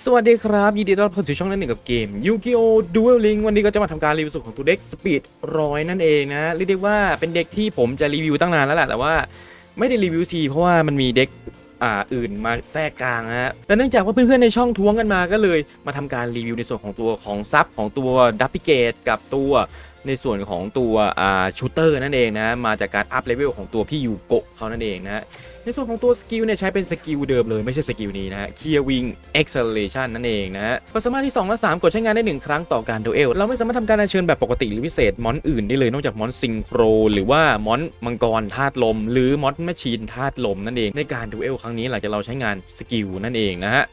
สวัสดีครับ ยินดีต้อนรับเข้าสู่ช่องนั่นหนึ่งกับเกม Yu-Gi-Oh! Duel Link วันนี้ก็จะมาทำการรีวิวสุดของตัวเด็ก Speed ร้อยนั่นเองนะเรียกได้ว่าเป็นเด็กที่ผมจะรีวิวตั้งนานแล้วแหละแต่ว่าไม่ได้รีวิวทีเพราะว่ามันมีเด็กอ่าอื่นมาแทรกกลางนะฮะแต่เนื่องจากว่าเพื่อนๆในช่องท้วงกันมาก็เลยมาทำการรีวิวในส่วนของตัวของซับของตัวดับพิเกตกับตัว ในส่วนของตัวชูเตอร์นั่นเองนะมาจากการอัพเลเวลของตัวพี่ยูโกะเขานั่นเองนะในส่วนของตัวสกิลเนี่ยใช้เป็นสกิลเดิมเลยไม่ใช่สกิลนี้นะฮะ Clear Wing Acceleration นั่นเองนะฮะความสามารถที่ 2 และ 3 กดใช้งานได้ 1 ครั้งต่อการดูเอล เราไม่สามารถทำการอัญเชิญแบบปกติหรือพิเศษมอนอื่นได้เลยนอกจากมอนซิงโครหรือว่ามอนมังกรธาตุลม หรือมอนแมชชีนธาตุลมนั่นเองในการดูเอลครั้งนี้หลังจากเราใช้งานสกิลนั่นเองนะฮะ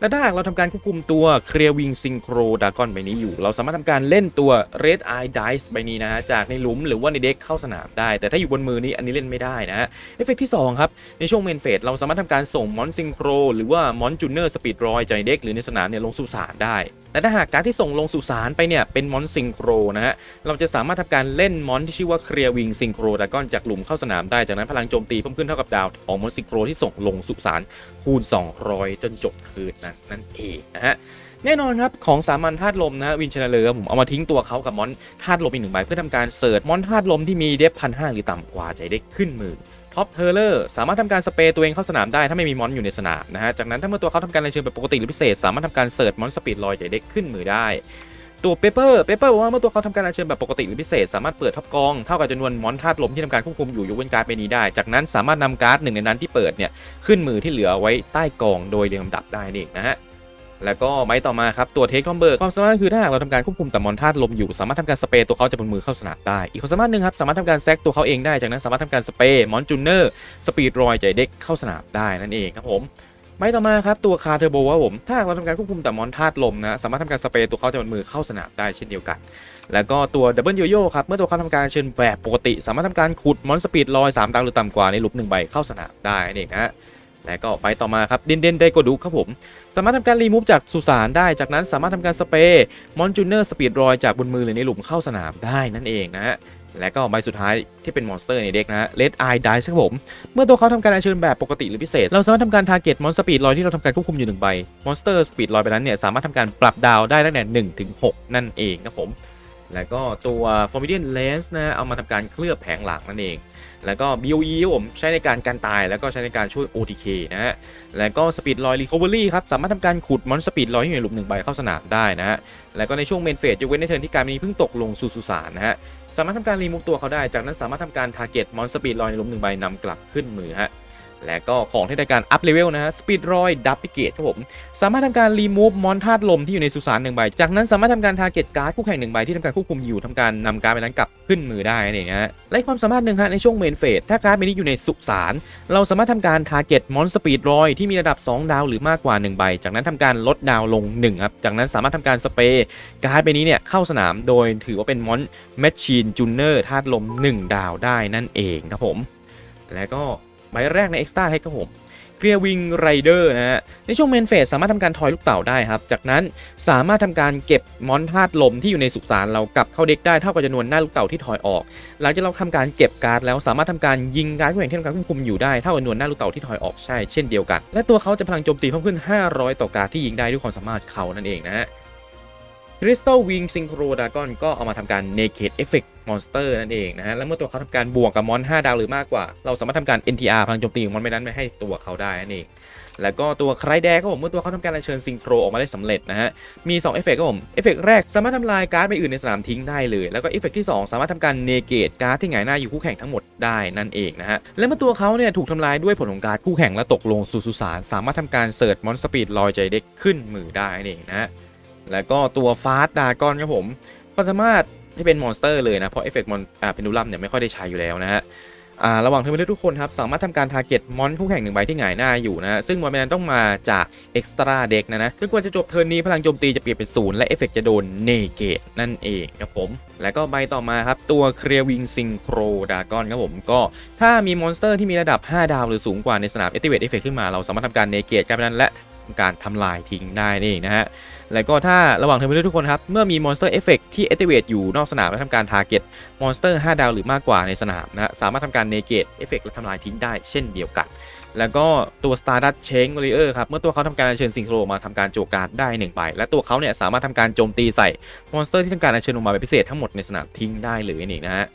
และถ้าหากเราทำการควบคุมตัวเคลียร์วิงซิงโครดากอนใบนี้อยู่ เราสามารถทำการเล่นตัว Red Eye Dice ใบนี้นะฮะจากในหลุมหรือว่าในเด็กเข้าสนามได้ แต่ถ้าอยู่บนมือนี้อันนี้เล่นไม่ได้นะฮะเอฟเฟกที่2ครับ ในช่วงเมนเฟสเราสามารถทำการส่งมอนซิงโครหรือว่ามอนจูเนอร์สปีดรอยจากในเด็กหรือในสนามเนี่ยลงสู่สารได้และถ้าหากการที่ส่งลงสู่สารไปเนี่ยเป็นมอนซิงโครนะฮะ เราจะสามารถทำการเล่นมอนที่ชื่อว่าเคลียร์วิงซิงโครดากอนจากหลุมเข้าสนามได้ จากนั้นพลังโจมตีเพิ่มขึ้นเท่ากับดาวของมอนซิงโครที่ส่งลงสุสานคูณ 200 จนจบคืนนั้นนั่นเองนะฮะแน่นอนครับ ของสามัญธาตุลมนะวินเชลเลอร์ผมเอามาทิ้งตัวเขากับมอนธาตุลมอีกหนึ่งใบเพื่อทำการเสิร์ชมอนธาตุลมที่มีเดฟพันห้าหรือต่ำกว่าใจได้ขึ้นมือ ท็อปเทอร์เลอร์สามารถทำการสเปรย์ตัวเองเข้าสนามได้ถ้าไม่มีมอนอยู่ในสนามนะฮะ จากนั้นถ้าเมื่อตัวเขาทำการอัญเชิญแบบปกติหรือพิเศษ สามารถทำการเสิร์ชมอนสปีดลอยใหญ่เด็กขึ้นมือได้ ตัวเปเปอร์เปเปอร์บอกว่าเมื่อตัวเขาทำการอัญเชิญแบบปกติหรือพิเศษ สามารถเปิดท็อปกองเท่ากับจำนวนมอนธาตุลมที่ทำการควบคุมอยู่ยกเว้นการ์ดใบนี้ได้ จากนั้นสามารถนำการ์ดหนึ่งในนั้นที่เปิดเนี่ยขึ้นมือที่เหลือไว้ใต้กองโดยเรียงลำดับได้นี่เองนะฮะ แล้วก็ไม้ต่อมาครับ ตัวเทคคอมเบิร์กความสามารถคือถ้าหากเราทำการควบคุมแต่มอนธาตุลมอยู่สามารถทำการสเปรย์ตัวเขาจากบนมือเข้าสนามได้ อีกความสามารถหนึ่งครับ สามารถทำการแซกตัวเขาเองได้จากนั้นสามารถทำการสเปรย์มอนจูเนอร์สปีดรอยใจเด็กเข้าสนามได้นั่นเองครับผมไม้ต่อมาครับตัวคาเทอร์โบครับผมถ้าหากเราทำการควบคุมแต่มอนธาตุลมนะสามารถทำการสเปรย์ตัวเขาจากบนมือเข้าสนามได้เช่นเดียวกัน แล้วก็ตัวดับเบิลโยโย่ครับเมื่อตัวเขาทำการเชิญแบบปกติ สามารถทำการขุดมอนสปีดลอย3ดาวหรือต่ำกว่าในลุมหนึ่งใบเข้าสนามได้นั่นเองฮะ และก็ไปต่อมาครับเด่นเดนไดโกดุครับผม สามารถทำการรีมูฟจากสุสานได้ จากนั้นสามารถทำการสเปรย์มอนจูเนอร์สปีดรอยจากบนมือหรือในหลุมเข้าสนามได้นั่นเองนะฮะและก็ใบสุดท้ายที่เป็นมอนสเตอร์ในเด็กนะฮะเลดไอไดส์ครับผม เมื่อตัวเขาทำการอัญเชิญแบบปกติหรือพิเศษ เราสามารถทำการทาร์เก็ตมอนสปีดลอยที่เราทำการควบคุมอยู่หนึ่งใบ มอนสเตอร์สปีดลอยไปนั้นเนี่ยสามารถทำการปรับดาวได้ตั้งแต่1ถึง6นั่นเองครับผม แล้วก็ตัว Formidian Lens นะเอามาทำการเคลือบแผงหลังนั่นเอง แล้วก็ BOE ผมใช้ในการกันตายแล้วก็ใช้ในการช่วย OTK นะฮะ แล้วก็ Speed ลอย Recovery ครับ สามารถทำการขุดมอนสปีดลอยที่อยู่ในหลุมหนึ่งใบเข้าสนามได้นะฮะ แล้วก็ในช่วงเมนเฟสยกเว้นในเทิร์นที่การนี้เพิ่งตกลงสู่สุสานนะฮะ สามารถทำการรีมูฟตัวเขาได้ จากนั้นสามารถทำการทาร์เก็ตมอนสปีดลอยในหลุมหนึ่งใบนำกลับขึ้นมือฮะ และก็ของที่ได้การอัพเลเวลนะฮะ Speed รอยดับพิเกตครับผม สามารถทำการรีมูฟมอนธาตุลมที่อยู่ในสุสานหนึ่งใบ จากนั้นสามารถทำการทาร์เก็ตการ์ดคู่แข่งหนึ่งใบที่ทำการควบคุมอยู่ทำการนำการ์ดไปนั้นกลับขึ้นมือได้นั่นเองนะฮะและความสามารถหนึ่งฮะในช่วงเมนเฟสถ้าการ์ดใบนี้อยู่ในสุสานเราสามารถทำการทาร์เก็ตมอนสปีดรอยที่มีระดับ 2 ดาวหรือมากกว่า 1 ใบ จากนั้นทำการลดดาวลง1ครับจากนั้นสามารถทำการสเปรย์การ์ดใบนี้เนี่ยเข้าสนามโดยถือว่าเป็นมอนแมชชีนจูเนอร์ธาตุลม 1 ดาวได้นั่นเองครับผม และก็ ใบแรกในเอ็กซ์ต้าให้ครับผมเรียวิงไรเดอร์นะฮะ ในช่วงเมนเฟสสามารถทำการทอยลูกเต่าได้ครับ จากนั้นสามารถทำการเก็บมอนธาตุลมที่อยู่ในสุสานเรากลับเข้าเด็กได้เท่ากับจำนวนหน้าลูกเต่าที่ถอยออก หลังจากเราทำการเก็บการ์ดแล้วสามารถทำการยิงการ์ดแข่งที่ทำการควบคุมอยู่ได้เท่ากับจำนวนหน้าลูกเต่าที่ถอยออกใช่เช่นเดียวกัน และตัวเขาจะพลังโจมตีเพิ่มขึ้น 500 ต่อการ์ดที่ยิงได้ด้วยความสามารถเขานั่นเองนะฮะ Crystal Wing Synchro Dragon ก็เอามาทำการ Naked Effect Monster นั่นเองนะฮะ และเมื่อตัวเขาทำการบวกกับมอน 5 ดาวหรือมากกว่า เราสามารถทำการ NTR พลังโจมตีของมอนไปนั้นไม่ให้ตัวเขาได้นั่นเอง แล้วก็ตัวใครแดงครับผมเมื่อตัวเขาทำการอัญเชิญซิงโครออกมาได้สำเร็จนะฮะ มี 2 เอฟเฟกต์ครับผม เอฟเฟกต์แรกสามารถทำลายการ์ดใบอื่นในสนามทิ้งได้เลย แล้วก็เอฟเฟกต์ที่ 2 สามารถทำการเนเกตการ์ดที่หงายหน้าอยู่คู่แข่งทั้งหมดได้นั่นเองนะฮะ และเมื่อตัวเขาเนี่ยถูกทำลายด้วยผลของการ์ดคู่แข่งและตกลงสู่สุสานสามารถทำการเสิร์ชมอนสปีดลอยใจเด็กขึ้นมือได้นั่นเองนะฮะ แล้วก็ตัวฟาสดากอนครับผมก็สามารถที่เป็นมอนสเตอร์เลยนะ เพราะเอฟเฟกต์มอนอ่าเพนดูลัมเนี่ยไม่ค่อยได้ใช้อยู่แล้วนะฮะอ่าระหว่างเทอร์มินทุกคนครับ สามารถทำการทาร์เก็ตมอนคู่แข่งหนึ่งใบที่หงายหน้าอยู่นะ ซึ่งมอนนั้นต้องมาจากเอ็กซ์ตร้าเด็กนะนะจนกว่าจะจบเทิร์นนี้พลังโจมตีจะเปลี่ยนเป็นศูนย์และเอฟเฟกต์จะโดนเนเกตนั่นเองครับผม แล้วก็ใบต่อมาครับ ตัวเคลียร์วิงซิงโครดากอนครับผม ก็ถ้ามีมอนสเตอร์ที่มีระดับ 5 ดาวหรือสูงกว่าในสนามเอติเวตเอฟเฟกขึ้นมาเราสามารถทำการเนเกตการพนันและการทำลายทิ้งได้นี่เองนะฮะ แล้วก็ถ้าระหว่างเทอร์มินทุกคนครับ เมื่อมีมอนสเตอร์เอฟเฟกที่ activate อยู่นอกสนามและทำการ target มอนสเตอร์5ดาวหรือมากกว่าในสนามนะฮะสามารถทำการ negate เอฟเฟกและทำลายทิ้งได้เช่นเดียวกัน แล้วก็ตัว Stardust Change Warrior ครับ เมื่อตัวเขาทำการอัญเชิญซิงโครมาทำการโจวการ์ดได้1ใบและตัวเขาเนี่ยสามารถทำการโจมตีใส่มอนสเตอร์ที่ทำการอัญเชิญลงมาเป็นพิเศษทั้งหมดในสนามทิ้งได้เลยนี่นะฮะ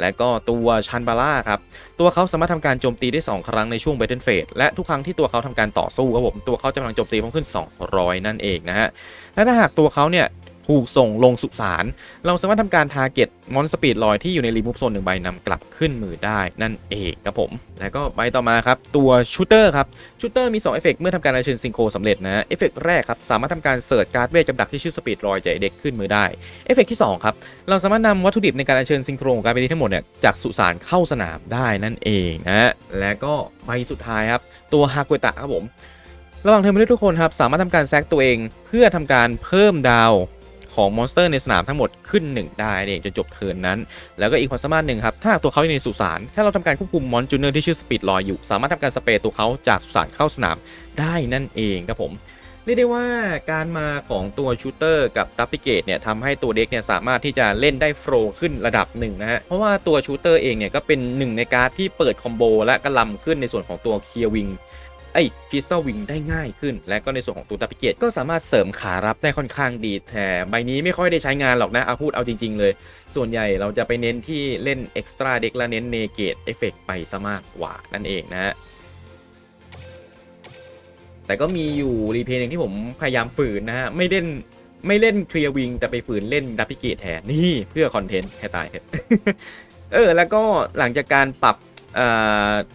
และก็ตัวชันบาร่าครับ ตัวเขาสามารถทำการโจมตีได้ 2 ครั้งในช่วงเบตันเฟดและทุกครั้งที่ตัวเขาทำการต่อสู้ครับผมตัวเขาจะพลังโจมตีเพิ่มขึ้น 200 นั่นเองนะฮะและถ้าหากตัวเขาเนี่ย ถูกส่งลงสุสาน เราสามารถทำการทาร์เก็ตมอนสปีดลอยที่อยู่ในรีมูฟโซนหนึ่งใบนำกลับขึ้นมือได้นั่นเองครับผม แล้วก็ใบต่อมาครับตัวชูเตอร์ครับชูเตอร์มี2เอฟเฟกเมื่อทำการอัญเชิญซิงโครสำเร็จนะเอฟเฟกแรกครับสามารถทำการเสิร์ชการ์ดเวทกับดักที่ชื่อสปีดลอยจากเด็กขึ้นมือได้เอฟเฟกที่2ครับเราสามารถนำวัตถุดิบในการอัญเชิญซิงโครของการไปดีทั้งหมดเนี่ยจากสุสานเข้าสนามได้นั่นเองนะและก็ใบสุดท้ายครับตัวฮากุตะครับผมระหว่างเทอร์มินทุกคนครับสามารถทำการแซกตัวเอง เพื่อทำการเพิ่มดาว ของมอนสเตอร์ในสนามทั้งหมดขึ้น 1 ได้เองจนจบเทิร์นนั้น แล้วก็อีกความสามารถหนึ่งครับ ถ้าตัวเขาอยู่ในสุสานถ้าเราทำการควบคุมมอนจูเนอร์ที่ชื่อสปีดลอยอยู่ สามารถทำการสเปรย์ตัวเขาจากสุสานเข้าสนามได้นั่นเองครับผมเรียกได้ว่าการมาของตัวชูเตอร์กับดับปิเกตเนี่ยทำให้ตัวเด็กเนี่ยสามารถที่จะเล่นได้โฟล์ขึ้นระดับหนึ่งนะฮะ เพราะว่าตัวชูเตอร์เองเนี่ยก็เป็นหนึ่งในการ์ดที่เปิดคอมโบและกระลำขึ้นในส่วนของตัวเคียร์วิง ไอ้คริสตัลวิงได้ง่ายขึ้น และก็ในส่วนของตัวดับปิเกตก็สามารถเสริมขารับได้ค่อนข้างดีแต่ใบนี้ไม่ค่อยได้ใช้งานหรอกนะเอาพูดเอาจริง ๆ เลย ส่วนใหญ่เราจะไปเน้นที่เล่นเอ็กซ์ตร้าเด็กและเน้นเนเกตเอฟเฟกไปซะมากกว่านั่นเองนะฮะแต่ก็มีอยู่รีเพย์หนึ่งที่ผมพยายามฝืนนะฮะ ไม่เล่นไม่เล่นเคลียร์วิงแต่ไปฝืนเล่นดับพิเกตแทนนี่เพื่อคอนเทนต์ให้ตายเออ แล้วก็หลังจากการปรับ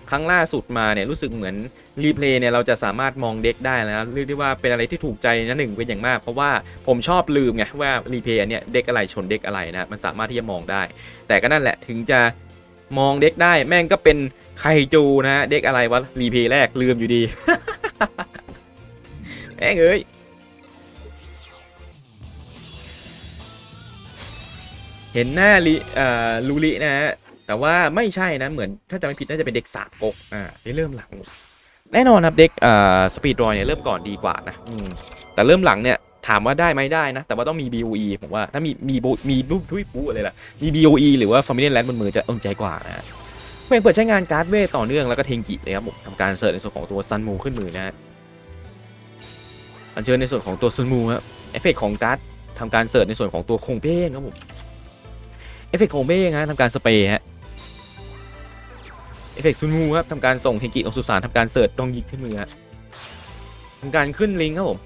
ครั้งล่าสุดมาเนี่ยรู้สึกเหมือน รีเพลย์เนี่ยเราจะสามารถมองเด็กได้แล้วเรียกได้ว่าเป็นอะไรที่ถูกใจนะหนึ่งเป็นอย่างมาก เพราะว่าผมชอบลืมไงว่ารีเพลย์เนี้ยเด็กอะไรชนเด็กอะไรนะมันสามารถที่จะมองได้ แต่ก็นั่นแหละถึงจะมองเด็กได้แม่งก็เป็นไคจูนะเด็กอะไรวะรีเพลย์แรกลืมอยู่ดีแม่งเอ้ยเห็นหน้าลิลูรินะฮะแต่ว่าไม่ใช่นะเหมือนถ้าจำไม่ผิดน่าจะเป็นเด็กสามก๊กอ่าที่เริ่มหลัง แน่นอนครับเด็กเอ่อสปีดรอยเนี่ยเริ่มก่อนดีกว่านะอืมแต่เริ่มหลังเนี่ยถามว่าได้ไหมได้นะ แต่ว่าต้องมี BOE ผมว่าถ้ามีมีโบมีบุทุยปูอะไรล่ะมี BOE หรือว่า Familiar Land บนมือจะอุ่นใจกว่านะฮะเพื่อเปิดใช้งานการ์ดเวทต่อเนื่องแล้วก็เทงกิเลยครับผมทำการเสิร์ชในส่วนของตัวซันมูขึ้นมือนะฮะอันเชิญในส่วนของตัวซุนมูครับเอฟเฟกของการ์ดทำการเสิร์ชในส่วนของตัวคงเบ้งครับผมเอฟเฟกของเบ้งฮะทำการสเปรย์ฮะเอ ฟเฟกซุนมูครับทำการส่งเทงกิลงสุสานทำการเสิร์ชตรงยิงขึ้นมือฮะทำการขึ้นลิงครับผม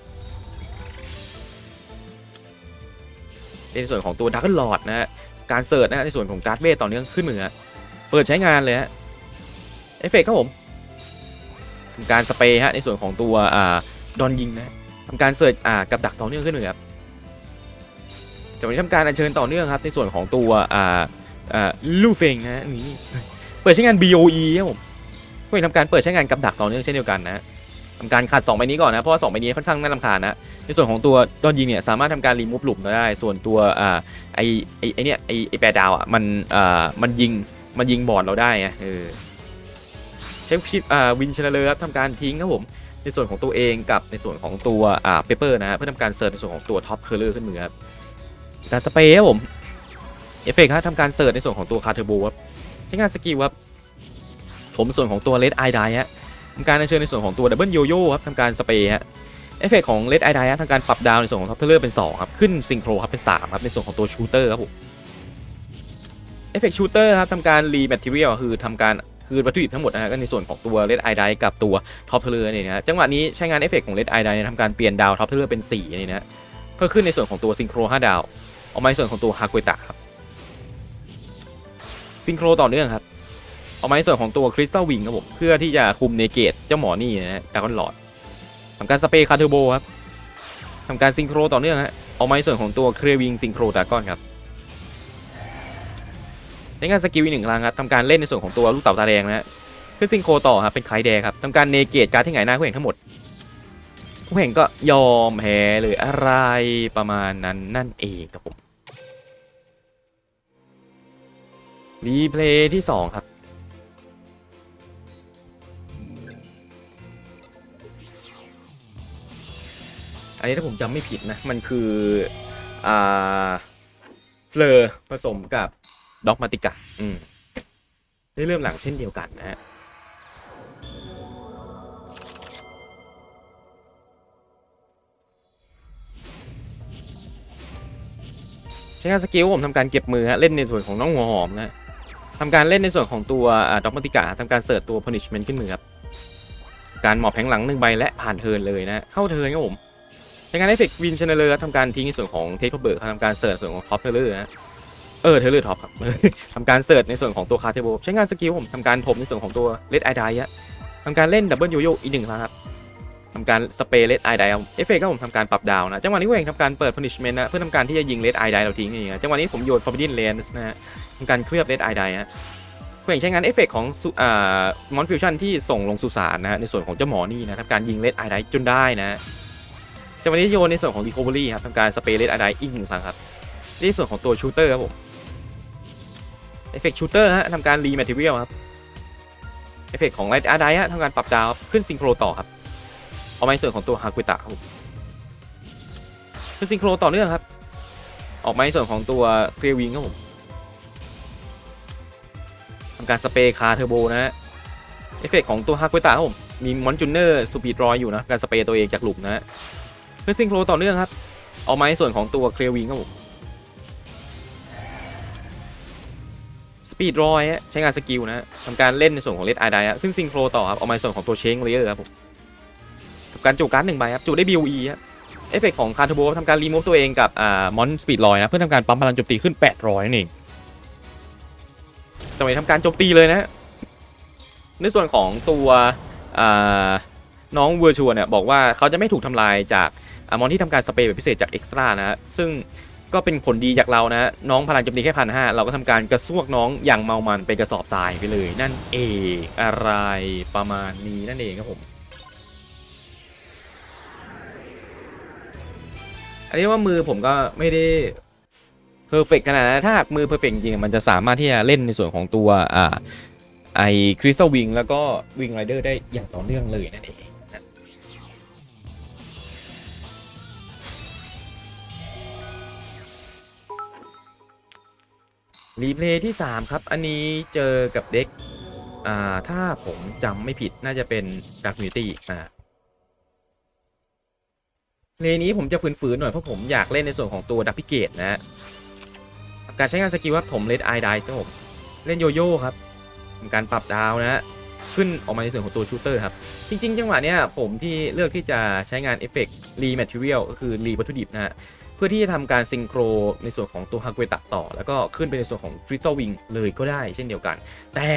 เป็นในส่วนของตัวดักเกิลลอดนะฮะการเสิร์ชนะฮะในส่วนของการ์ดเบ้ต่อเนื่องขึ้นมือฮะเปิดใช้งานเลยฮะเอฟเฟกครับผมทำการสเปรย์ฮะในส่วนของตัวอ่าดอนยิงนะทำการเสิร์ชอ่ากับดักต่อเนื่องขึ้นเลยครับจากนี้ทำการอัญเชิญต่อเนื่องครับในส่วนของตัวอ่าอ่าลูเฟงนะฮะนี่ เปิดใช้งาน BOE ครับผมก็เป็นทำการเปิดใช้งานกับดักต่อเนื่องเช่นเดียวกันนะทำการขัด2ใบนี้ก่อนนะ เพราะว่า2ใบนี้ค่อนข้างน่ารำคาญนะ ในส่วนของตัวดอนยิงเนี่ยสามารถทำการรีมูฟหลุมได้ ส่วนตัวอ่าไอไอไอเนี่ยไอไอแปดดาวอะมันอ่ามันยิงมันยิงบอดเราได้ไงเออใช้ชิปอ่าวินเชลเลอร์ครับทำการทิ้งครับผมในส่วนของตัวเองกับในส่วนของตัวอ่าเปเปอร์นะฮะเพื่อทำการเสิร์ชในส่วนของตัวท็อปเคอร์เลอร์ขึ้นมือครับการสเปรย์ครับผมเอฟเฟกต์ครับทำการเสิร์ชในส่วนของตัวคาร์เทอร์โบครับ ช้งานสกิลครับผมส่วนของตัวเลดไอไดฮะทำการอัญเชิญในส่วนของตัวดับเบิลโยโย่ครับทำการสเปรย์ฮะเอฟเฟกต์ของเลดไอไดฮะทำการปรับดาวในส่วนของท็อปเคอร์เลอร์เป็น2ครับขึ้นซิงโครครับเป็น3ครับในส่วนของตัวชูเตอร์ครับผมเอฟเฟกต์ชูเตอร์ครับทำการรีแมทเทียลคือทำการคือวัตถุดิบทั้งหมดนะฮะก็ในส่วนของตัวเลดไอไดกับตัวท็อปเทเลอร์นี่นะฮะจังหวะนี้ใช้งานเอฟเฟกของเลดไอไดทำการเปลี่ยนดาวท็อปเทเลอร์เป็น4นี่นะฮะเพื่อขึ้นในส่วนของตัวซิงโคร5ดาวออกมาในส่วนของตัวฮากุตะครับ ซิงโครต่อเนื่องครับ เออกมาในส่วนของตัวคริสตัลวิงครับผม เพื่อที่จะคุมเนเกตเจ้าหมอนี่นะฮะดากอนหลอดทำการสเปรย์คาร์เทอร์โบครับทำการซิงโครต่อเนื่องฮะออกมาในส่วนของตัวเครวิงซิงโครดากอนครับใช้งานสกิลอีกหนึ่งครั้งครับทำการเล่นในส่วนของตัวลูกเต่าตาแดงนะฮะขึ้นซิงโครต่อครับเป็นไคลแดงครับทำการเนเกตการที่หงายหน้าคู่แข่งทั้งหมดคู่แข่งก็ยอมแพ้หรืออะไรประมาณนั้นนั่นเองครับผม รีเพลย์ที่สองครับ อันนี้ถ้าผมจำไม่ผิดนะ มันคืออ่าเฟลอร์ผสมกับด็อกมาติกะอืมได้เริ่มหลังเช่นเดียวกันนะฮะใช้งานสกิลผมทำการเก็บมือฮะเล่นในส่วนของน้องหัวหอมนะ ทำการเล่นในส่วนของตัวด็อกมาติกาทำการเสิร์ชตัว punishment ขึ้นมือครับ การหมอบแผงหลังหนึ่งใบและผ่านเทิร์นเลยนะ เข้าเทิร์นครับผมใช้งานเอฟเฟกต์วินชนเลอร์ทำการทิ้งในส่วนของเทคโอเบิร์กทำการเสิร์ชส่วนของท็อปเทเลอร์นะเออเทเลอร์ท็อปครับทำการเสิร์ชในส่วนของตัวคาเทโบใช้งานสกิลผมทำการถมในส่วนของตัวเลดไอไดอะทำการเล่นดับเบิลโยโย่อีกหนึ่งครั้งครับ ทำการสเปรย์เลดไอไดเอฟเฟกต์ครับผมทำการปรับดาวนะ จังหวะนี้ผมเองทำการเปิด punishment นะเพื่อทำการที่จะยิงเลดไอไดเราทิ้งอย่างเงี้ยจังหวะนี้ผมโยน forbidden lens นะฮะทำการเคลือบเลดไอไดฮะผมเองใช้งานเอฟเฟกต์ของอ่ามอนฟิวชั่นที่ส่งลงสุสานนะฮะในส่วนของเจ้าหมอนี่นะทำการยิงเลดไอไดจนได้นะฮะจังหวะนี้โยนในส่วนของ recovery ครับทำการสเปรย์เลดไอไดอีกหนึ่งครั้งครับในส่วนของตัวชูเตอร์ครับผมเอฟเฟกต์ชูเตอร์ฮะทำการรีแมทเทียลครับเอฟเฟกต์ของไลท์อาร์ไดฮะทำการปรับดาวขึ้นซิงโครต่อครับ เอาไม้เสริมของตัวฮากุตะครับผมขึ้นซิงโครต่อเนื่องครับ ออกไม้เสริมของตัวเกรวิงครับผมทำการสเปรย์คาเทอร์โบนะฮะ เอฟเฟกต์ของตัวฮากุตะครับผม มีมอนจูเนอร์สปีดรอยอยู่นะ การสเปรย์ตัวเองจากหลุมนะฮะขึ้นซิงโครต่อเนื่องครับ เอาไม้ส่วนของตัวเครวิงครับผมสปีดรอยใช้งานสกิลนะทำการเล่นในส่วนของเลดไอไดขึ้นซิงโครต่อครับ เอามาในส่วนของตัวเชงเลเยอร์ครับผม กับการจูการ์ดหนึ่งใบครับจูได้ BOE ครับเอฟเฟกของคาร์ทโบทำการรีมูฟตัวเองกับอ่ามอนสปีดรอยนะเพื่อทำการปั๊มพลังโจมตีขึ้น 800นั่นเองจะไปทำการโจมตีเลยนะในส่วนของตัวอ่าน้องเวอร์ชวลเนี่ยบอกว่าเขาจะไม่ถูกทำลายจากอามอนที่ทำการสเปรย์แบบพิเศษจากเอ็กซ์ตร้านะฮะซึ่งก็เป็นผลดีจากเรานะน้องพลังโจมตีแค่พันห้าเราก็ทำการกระซวกน้องอย่างเมามันเป็นกระสอบทรายไปเลย นั่นเองอะไรประมาณนี้นั่นเองครับผม อันนี้ว่ามือผมก็ไม่ได้เพอร์เฟกขนาดนั้นถ้าหากมือเพอร์เฟกจริงมันจะสามารถที่จะเล่นในส่วนของตัวอ่าไอคริสตัลวิงแล้วก็วิงไรเดอร์ได้อย่างต่อเนื่องเลยนั่นเองรีเพลย์ที่ 3 ครับ อันนี้เจอกับเด็ก อ่า ถ้าผมจำไม่ผิดน่าจะเป็น Dark Unity อ่า เพลนี้ผมจะฝืนๆหน่อยเพราะผมอยากเล่นในส่วนของตัวดับพิเกตนะฮะการใช้งานสกิลว่าผมเลดไอไดส์ครับผมเล่นโยโย่ครับทำการปรับดาวนะฮะขึ้นออกมาในส่วนของตัวชูเตอร์ครับ จริง ๆ จังหวะเนี้ยผมที่เลือกที่จะใช้งานเอฟเฟกต์รีแมทเทียลก็คือรีวัตถุดิบนะฮะ เพื่อที่จะทำการซิงโครในส่วนของตัวฮากุเอตะต่อ แล้วก็ขึ้นไปในส่วนของคริสตัลวิงเลยก็ได้เช่นเดียวกัน แต่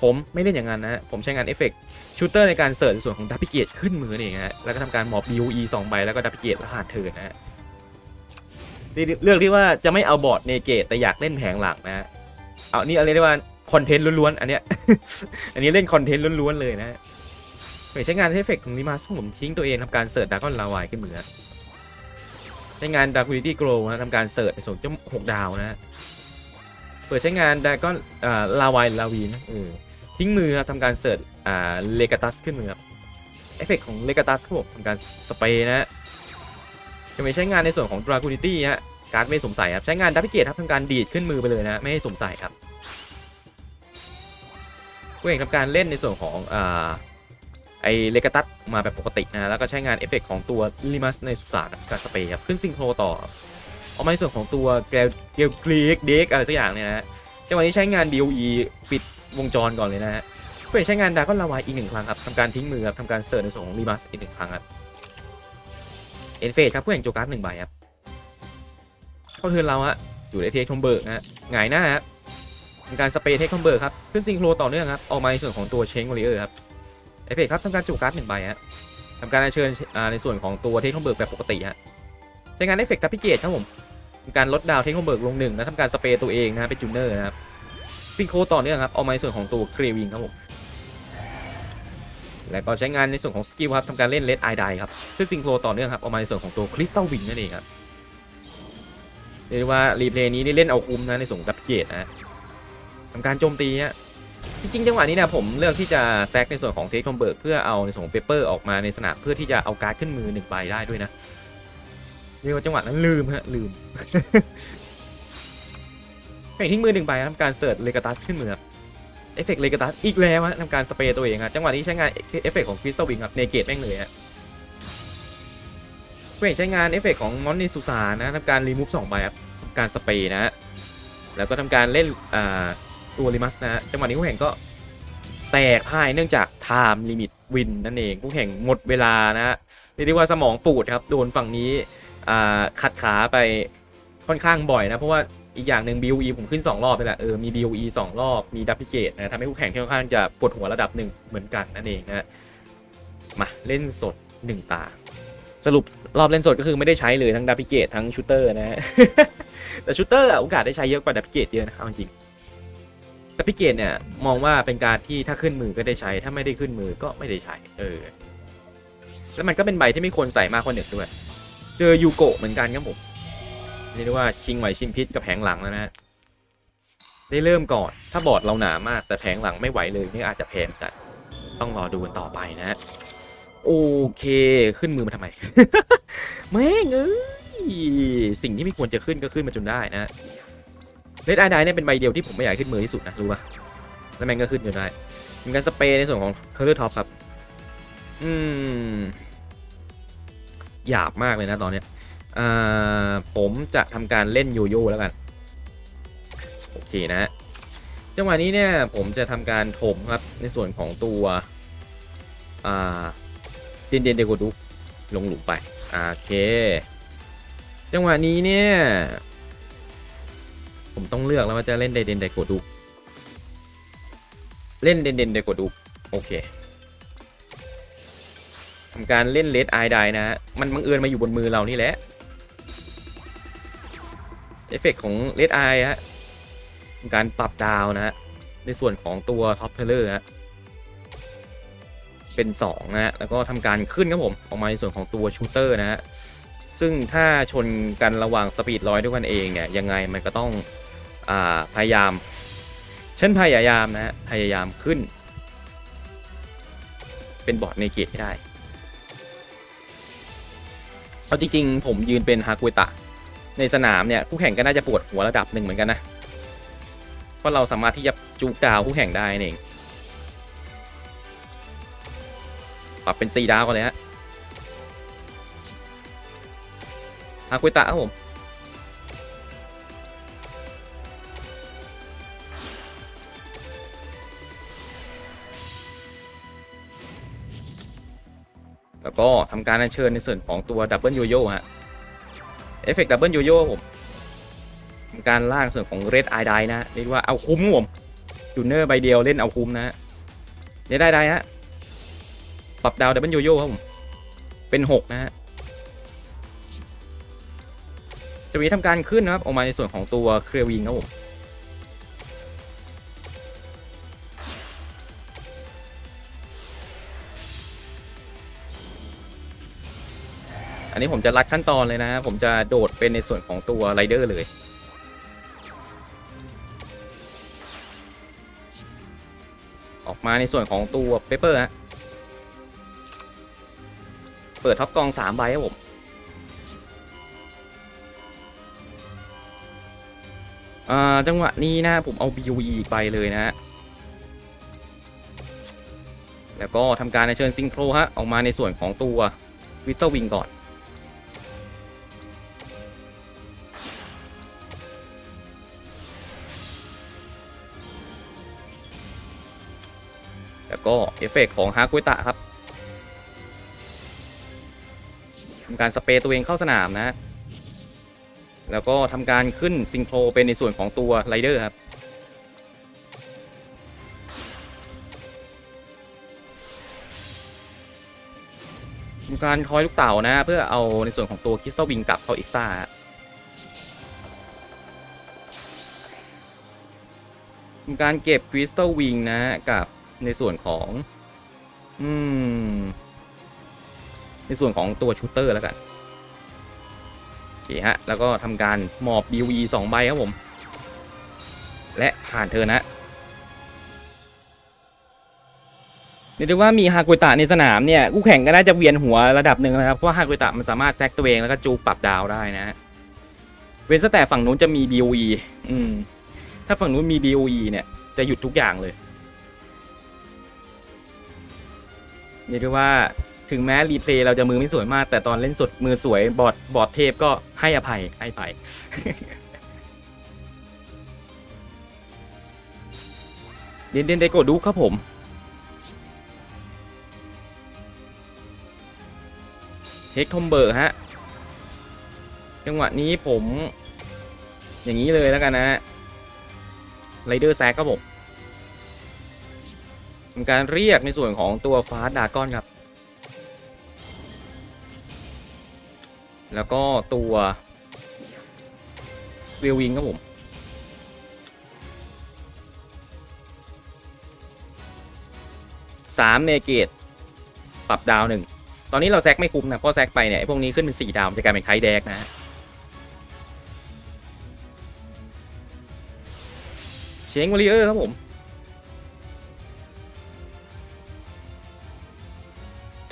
ผมไม่เล่นอย่างนั้นนะผมใช้งานเอฟเฟกชูเตอร์ในการเสิร์ชในส่วนของดับพิเกตขึ้นมือนี่เองฮะแล้วก็ทำการหมอบ BOE 2ใบแล้วก็ดับพิเกตและหาดเทิร์นนะฮะเลือกที่ว่าจะไม่เอาบอร์ดเนเกตแต่อยากเล่นแผงหลังนะฮะเอานี่อะไรได้ว่าคอนเทนต์ล้วนๆอันเนี้ยอันนี้เล่นคอนเทนต์ล้วนๆเลยนะฮะใช้งานเอฟเฟกต์ของนิมาสผมทิ้งตัวเองทำการเสิร์ชดากอนลาวายขึ้นมือ ช้งาน Dark Unity Grow นะทำการเสิร์ชในส่วนเจ้าหกดาวนะฮะเปิดใช้งานดากอนลาวายลาวีนะเออทิ้งมือครับทำการเสิร์ชอ่าเลกาตัสขึ้นมือครับเอฟเฟกของเลกาตัสครับผมทำการสเปรย์นะฮะจะไปใช้งานในส่วนของ Dark Unity ฮะการ์ดไม่สมใส่ครับ ใช้งานดับเบิลเกตครับทำการดีดขึ้นมือไปเลยนะ ไม่ให้สมใส่ครับกูเองทำการเล่นในส่วนของอ่า ไอเลกาตัสมาแบบปกตินะแล้วก็ใช้งานเอฟเฟกของตัวลิมัสในสุสานกับสเปรย์ครับขึ้นซิงโครต่อเอามาในส่วนของตัวแกลเกลกรีกเด็กอะไรสักอย่างเนี่ยนะจังหวะนี้ใช้งาน DOE ปิดวงจรก่อนเลยนะฮะเพื่อใช้งานดาก้อลาวายอีกหนึ่งครั้งครับทำการทิ้งมือครับทำการเสิร์ชในส่วนของลิมัสอีกหนึ่งครั้งครับเอ็นเฟสครับเพื่อแห่งโจการ์ดหนึ่งใบครับเข้าเทิร์นเราฮะอยู่ในเทคทอมเบิร์กนะฮะหงายหน้าครับทำการสเปรย์เทคทอมเบิร์กครับขึ้นซิงโครต่อเนื่องครับออกมาในส่วนของตัวเชงวอริเออร์ครับ เอฟเฟกครับทำการจุการ์ดหนึ่งใบฮะทำการอัญเชิญในส่วนของตัวเทคโนเบิร์กแบบปกติฮะใช้งานเอฟเฟกต์ทัพพิเกตครับผมทำการลดดาวเทคโนเบิร์กลงหนึ่งแล้วทำการสเปรย์ตัวเองนะฮะเป็นจูเนอร์นะครับซิงโครต่อเนื่องครับเอามาในส่วนของตัวเครวิงครับผมแล้วก็ใช้งานในส่วนของสกิลครับทำการเล่นเลดไอไดครับคือซิงโครต่อเนื่องครับเอามาในส่วนของตัวคริสตัลวิงนั่นเองครับเรียกได้ว่ารีเพลย์นี้นี่เล่นเอาคุ้มนะในส่วนของทัพพิเกตนะฮะทำการโจมตีฮะ จริงๆจังหวะนี้นี่ยผมเลือกที่จะแซกในส่วนของเทคคอมเบิร์กเพื่อเอาในส่วนของเปเปอร์ออกมาในสนามเพื่อที่จะเอาการ์ดขึ้นมือหนึ่งใบได้ด้วยนะเรียกว่าจังหวะนั้นลืมฮะลืมแข่งทิ้งมือหนึ่งใบทำการเสิร์ชเลกาตัสขึ้นมือเอฟเฟกต์เลกาตัสอีกแล้วฮะทำการสเปรย์ตัวเองฮะจังหวะนี้ใช้งานเอฟเฟกต์ของคริสตัลวิงครับเนเกตแม่งเลยฮะเวกใช้งานเอฟเฟกต์ของมอนนิสุสานนะทำการรีมูฟสองใบครับทำการสเปรย์นะฮะแล้วก็ทำการเล่นอ่า ตัวริมัสนะฮะจังหวะนี้คู่แข่งก็แตกพ่ายเนื่องจาก time limit win นั่นเองคู่แข่งหมดเวลานะฮะเรียกได้ว่าสมองปูดครับโดนฝั่งนี้ขัดขาไปค่อนข้างบ่อยนะ เพราะว่าอีกอย่างหนึ่ง BOE ผมขึ้น 2 รอบไปแหละเออมี BOE 2 รอบมีดับพิเกตนะทำให้คู่แข่งค่อนข้างจะปวดหัวระดับหนึ่งเหมือนกันนั่นเองนะฮะมาเล่นสด 1 ตา สรุปรอบเล่นสดก็คือไม่ได้ใช้เลยทั้งดับพิเกตทั้งชูเตอร์นะฮะแต่ชูเตอร์โอกาสได้ใช้เยอะกว่าดับพิเกตเยอะนะเอาจริง ดับพิเกตเนี่ยมองว่าเป็นการที่ถ้าขึ้นมือก็ได้ใช้ ถ้าไม่ได้ขึ้นมือก็ไม่ได้ใช้ เออ แล้วมันก็เป็นใบที่ไม่ควรใส่มากกว่าหนึ่งด้วย เจอยูโกะเหมือนกันครับผมเรียกได้ว่าชิงไหวชิงพิษกับแผงหลังแล้วนะฮะได้เริ่มก่อน ถ้าบอร์ดเราหนามาก แต่แผงหลังไม่ไหวเลยนี่อาจจะแพ้เหมือนกันต้องรอดูกันต่อไปนะฮะโอเคขึ้นมือมาทำไมแม่งเอ้ยสิ่งที่ไม่ควรจะขึ้นก็ขึ้นมาจนได้นะ เลดไอไดเนี่ยเป็นใบเดียวที่ผมไม่อยากขึ้นมือที่สุดนะรู้ป่ะแล้วแม่งก็ขึ้นจนได้มีการสเปรย์ในส่วนของเฮอร์ท็อปครับ อืม หยาบมากเลยนะตอนเนี้ยอ่าผมจะทำการเล่นโยโย่แล้วกัน โอเคนะฮะจังหวะนี้เนี่ยผมจะทำการถมครับในส่วนของตัวอ่าเดนเดนเดโกดุกลงหลุมไป โอเค จังหวะนี้เนี่ย ผมต้องเลือกแล้วว่าจะเล่นเดนเดนเดโกดุกเล่นเดนเดนเดโกดุกโอเคทำการเล่นเลดไอไดนะฮะมันบังเอิญมาอยู่บนมือเรานี่แหละเอฟเฟกของเลดไอฮะการปรับดาวนะฮะในส่วนของตัวท็อปเทเลอร์ฮะเป็น2นะฮะแล้วก็ทำการขึ้นครับผมออกมาในส่วนของตัวชูเตอร์นะฮะซึ่งถ้าชนกันระหว่างสปีดร้อยด้วยกันเองเนี่ยยังไงมันก็ต้อง พยายาม เช่นพยายามนะพยายามขึ้น เป็นบอร์ดในเกตให้ได้เอาจริงๆผมยืนเป็นฮากุตะ ในสนามเนี่ยคู่แข่งก็น่าจะปวดหัวระดับหนึ่งเหมือนกันนะเพราะเราสามารถที่จะจูกดาวคู่แข่งได้เองปรับเป็น 4 ดาวกันเลยฮะฮากุตะครับผม แล้วก็ทำการอัญเชิญในส่วนของตัวดับเบิลโยโย่ฮะเอฟเฟกต์ดับเบิลโยโย่ผมทำการล่างส่วนของเรดไอไดนะเรียกว่าเอาคุ้มผมจูเนอร์ใบเดียวเล่นเอาคุ้มนะฮะเรดไอไดฮะปรับดาวดับเบิลโยโย่ครับผมเป็น6นะฮะจะมีทำการขึ้นนะครับออกมาในส่วนของตัวเคลียวิงครับผม อันนี้ผมจะรัดขั้นตอนเลยนะ ผมจะโดดเป็นในส่วนของตัวไรเดอร์เลย ออกมาในส่วนของตัวเปเปอร์ฮะ เปิดท็อปกองสามใบครับผมจังหวะนี้นะผมเอา BUE อีกใบเลยนะฮะแล้วก็ทำการในเชิญซิงโครฮะออกมาในส่วนของตัววิสเตอร์วิงก่อน เอฟเฟกต์ของฮากุยตะครับทำการสเปรย์ตัวเองเข้าสนามนะ แล้วก็ทำการขึ้นซิงโครเป็นในส่วนของตัวไรเดอร์ครับ ทำการทอยลูกเต่านะ เพื่อเอาในส่วนของตัวคริสตัลวิงกลับเข้าเอ็กซ์ตร้าทำการเก็บคริสตัลวิงนะกับ ในส่วนของ อืม ในส่วนของตัวชูเตอร์แล้วกันโอเคฮะ แล้วก็ทำการหมอบ BV 2ใบครับผม และผ่านเธอนะเรียกได้ว่ามีฮากุตะในสนามเนี่ยคู่แข่งก็น่าจะเวียนหัวระดับหนึ่งนะครับ เพราะว่าฮากุตะมันสามารถแซกตัวเองแล้วก็จูปรับดาวได้นะฮะเว้นแต่ฝั่งนู้นจะมี BOE อืม ถ้าฝั่งนู้นมี BOE เนี่ย จะหยุดทุกอย่างเลย เรียกได้ว่าถึงแม้รีเพลย์เราจะมือไม่สวยมาก แต่ตอนเล่นสดมือสวยบอดบอดเทพก็ให้อภัยให้ไป เดนเดนไดโกดูครับผมเฮกทอมเบิร์กฮะ จังหวะนี้ผม อย่างนี้เลยแล้วกันนะไรเดอร์แซกครับผม ทำการเรียกในส่วนของตัวฟาสดากอนครับ แล้วก็ตัววิลวิงครับผมสามเนเกตปรับดาวหนึ่งตอนนี้เราแซกไม่คุ้มนะเพราะแซกไปเนี่ยไอ้พวกนี้ขึ้นเป็นสี่ดาวจะกลายเป็นไคแดกนะฮะเชงวอลเลอร์ครับผม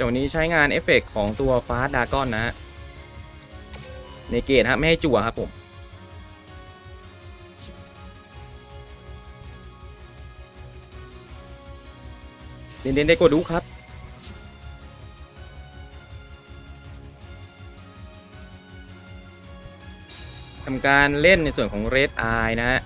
จากวันนี้ใช้งานเอฟเฟกต์ของตัวฟาสดากอนนะฮะเนเกตฮะไม่ให้จั่วครับผมเด่นๆได้กดดูครับ ทำการเล่นในส่วนของ Red Eye นะฮะ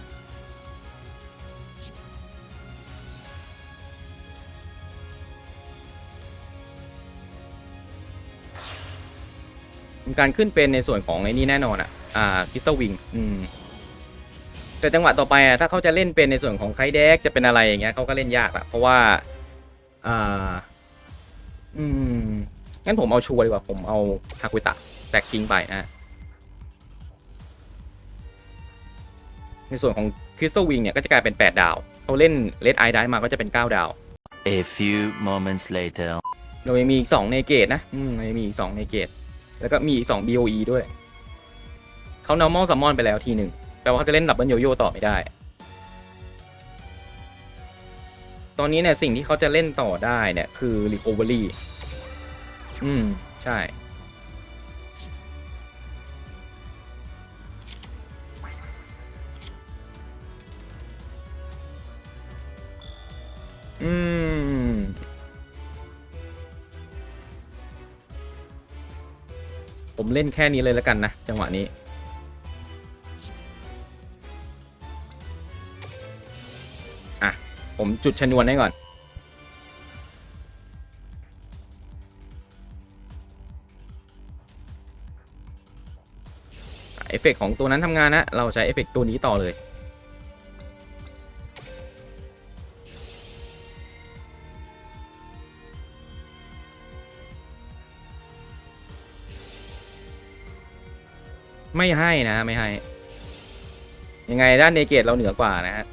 การขึ้นเป็นในส่วนของไอ้นี่แน่นอนอะ อ่าคิสตวิงอืมแต่จังหวะต่อไปอะถ้าเขาจะเล่นเป็นในส่วนของไคเด็กจะเป็นอะไรอย่างเงี้ยเขาก็เล่นยากละเพราะว่าอ่าอืมงั้นผมเอาชัวร์ดีกว่าผมเอาฮากุตะแตกทิ้งไปนะในส่วนของคริสตัลวิงเนี่ยก็จะกลายเป็น 8 ดาว เขาเล่นเลดไอได้มาก็จะเป็น 9 ดาว A few moments later. เรายังมีอีก2เนเกตนะ อืมยังมีอีก2เนเกต แล้วก็มีอีก2 BOE ด้วย เขา normal summon ไปแล้วทีหนึ่งแปลว่าเขาจะเล่นดับเบิลโยโย่ต่อไม่ได้ ตอนนี้เนี่ยสิ่งที่เขาจะเล่นต่อได้เนี่ยคือ recovery อืม ใช่ อืม ผมเล่นแค่นี้เลยแล้วกันนะ จังหวะนี้ อะ ผมจุดชนวนให้ก่อน เอฟเฟกต์ของตัวนั้นทำงานนะ เราใช้เอฟเฟกต์ตัวนี้ต่อเลย ไม่ให้นะไม่ให้ ยังไงด้านเนเกตเราเหนือกว่านะฮะ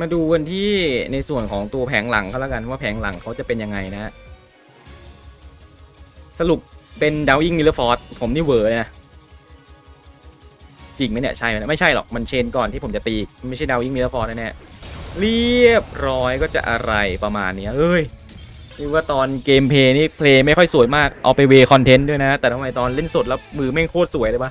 มาดูกันที่ในส่วนของตัวแผงหลังเขาแล้วกันว่าแผงหลังเขาจะเป็นยังไงนะฮะสรุปเป็นดาวอิงมิลเลอร์ฟอร์ดผมนี่เวอร์เลยนะจริงไหมเนี่ยใช่ไหมไม่ใช่หรอกมันเชนก่อนที่ผมจะตี ไม่ใช่ดาวอิงมิลเลอร์ฟอร์ดแน่ๆ เรียบร้อยก็จะอะไรประมาณนี้เอ้ยนี่ว่าตอนเกมเพลย์นี่เพลย์ไม่ค่อยสวยมากเอาไปเวคอนเทนต์ด้วยนะ แต่ทำไมตอนเล่นสดแล้วมือแม่งโคตรสวยเลยปะ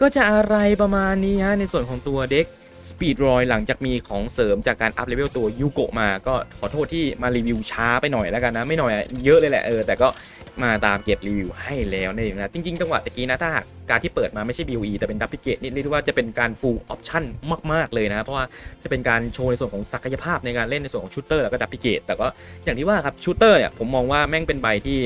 ก็จะอะไรประมาณนี้ฮะในส่วนของตัวเด็กสปีดรอยหลังจากมีของเสริมจากการอัพเลเวลตัวยูโกะมาก็ขอโทษที่มารีวิวช้าไปหน่อยแล้วกันนะ ไม่หน่อยเยอะเลยแหละเออแต่ก็ มาตามเก็บรีวิวให้แล้วนั่นเองนะจริงๆจังหวะตะกี้นะถ้าหากการที่เปิดมาไม่ใช่ BOE แต่เป็นดับพิเกตนี่เรียกได้ว่าจะเป็นการ full option มาก ๆ เลยนะเพราะว่าจะเป็นการโชว์ในส่วนของศักยภาพในการเล่นในส่วนของชูเตอร์แล้วก็ดับพิเกตแต่ก็อย่างที่ว่าครับชูเตอร์เนี่ยผมมองว่าแม่งเป็นใบที่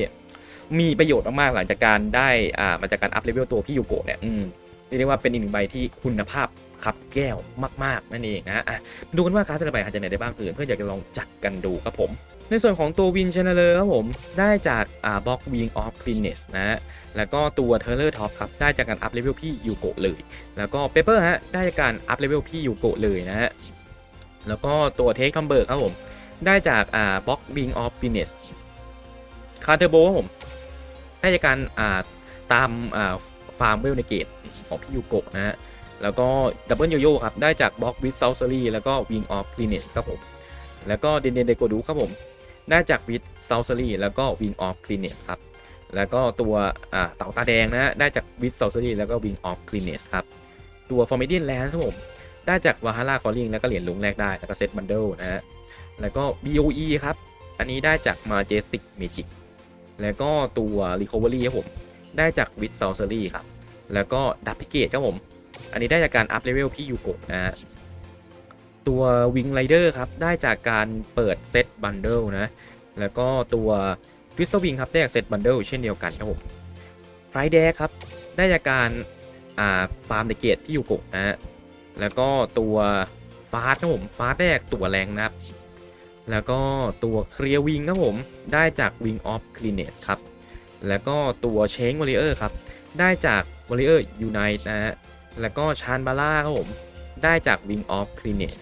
มีประโยชน์มากๆหลังจากการได้อ่ามาจากการอัพเลเวลตัวพี่ยูโกะเนี่ยอืมเรียกได้ว่าเป็นอีกหนึ่งใบที่คุณภาพขับแก้วมาก ๆ นั่นเองนะอะดูกันว่าการ์ดแต่ละใบหาจากไหนได้บ้างเพื่นเพื่อนอยากจะลองจัดกันดูครับผม ในส่วนของตัววินช n นเลอร์ครับผม ได้จากอ่าบล็อกวิงออฟคลีนเนสนะฮะ แล้วก็ตัวเทเลอร์ท็อปครับ ได้จากการอัพเลเวลพี่ยูโกะเลย แล้วก็เปเปอร์ฮะ ได้จากการอัพเลเวลพี่ยูโกะเลยนะฮะ แล้วก็ตัวเทคคอมเบิร์กครับผม ได้จากอ่าบล็อกวิงออฟคลีนเนสคาร์เทอร์โบครับผม ได้จากการอ่าตามอ่าฟาร์มเวลในเกตของพี่ยูโกะนะฮะ แล้วก็ดับเบิลโยโย่ครับ ได้จากบล็อกวิดเซลซอรี่แล้วก็วิงออฟคลีเนสครับผม แล้วก็เดนเดนเดโกดูครับผม ได้จากวิดเซลซอรี่แล้วก็วิงออฟคลีเนสครับ แล้วก็ตัวเต่าตาแดงนะได้จากวิ t ซ o ซ r รีแล้วก็วิงออฟคลีเนสครับ ตัวฟอร์ม d ด a นแลนด์ครับผมได้จากวาฮาร่าคอลลิงแล้วก็เหรียญลุงแรกได้แล้วก็เซตบันเดิลนะฮะแล้วก็ BOE ครับ อันนี้ได้จาก Majestic Magic แล้วก็ตัว Recovery ครับผม ได้จาก w i t s o r c e r y ครับ แล้วก็ดับพิเกตครับผม อันนี้ได้จากการอัพเลเวลพี่ยูโกะนะฮะ ตัว Wing Rider ครับ ได้จากการเปิดเซตบันเดิลนะ แล้วก็ตัว Crystal Wing ครับ ได้จากเซตบันเดิลเช่นเดียวกันครับผมไฟแดครับ ได้จากการอ่าฟาร์มเดเกตพี่ยูโกะนะฮะแล้วก็ตัวฟาสครับผมฟาสได้จากตัวแรงนะครับ แล้วก็ตัวเคลียร์วิงครับผม ได้จาก Wing of Cleanness ครับ แล้วก็ตัวเชงวอริเออร์ครับ ได้จากวอริเออร์ยูไนต์นะฮะแล้วก็ชานบาร่าครับผม ได้จาก Wing of Cleanness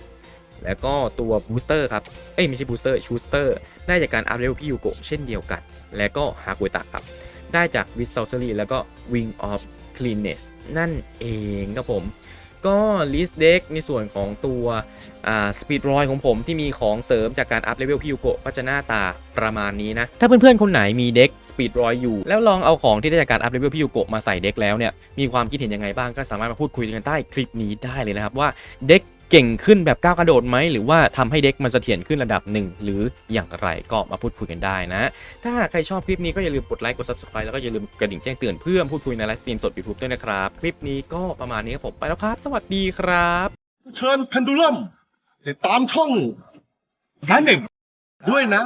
แล้วก็ตัวบูสเตอร์ครับ เอ้ยไม่ใช่บูสเตอร์ชูสเตอร์ได้จากการอัพเลเวลพี่ยูโกเช่นเดียวกัน แล้วก็ฮากุตะครับ ได้จากวิ s ซ o ซ r รีแล้วก็ Wing of Cleanness นั่นเองครับผม ก็ลิสต์เด็กในส่วนของตัวสปีดรอยของผมที่มีของเสริมจากการอัพเลเวลพิวโกะก็จะหน้าตาประมาณนี้นะ ถ้าเพื่อนๆ คนไหนมีเด็กสปีดรอยอยู่ แล้วลองเอาของที่ได้จากการอัพเลเวลพิวโกะมาใส่เด็กแล้วเนี่ย มีความคิดเห็นยังไงบ้างก็สามารถมาพูดคุยกันใต้คลิปนี้ได้เลยนะครับว่าเด็ก เก่งขึ้นแบบก้าวกระโดดไหม หรือว่าทำให้เด็กมันเสถียรขึ้นระดับหนึ่ง หรืออย่างไรก็มาพูดคุยกันได้นะ ถ้าใครชอบคลิปนี้ก็อย่าลืมกดไลค์กด subscribe แล้วก็อย่าลืมกระดิ่งแจ้งเตือนเพื่อพูดคุยในไลฟ์สตรีมสดยูทูบด้วยนะครับ คลิปนี้ก็ประมาณนี้ครับผมไปแล้วครับ สวัสดีครับ เชิญเพนดูลัมติดตามช่องร้านหนึ่งด้วยนะ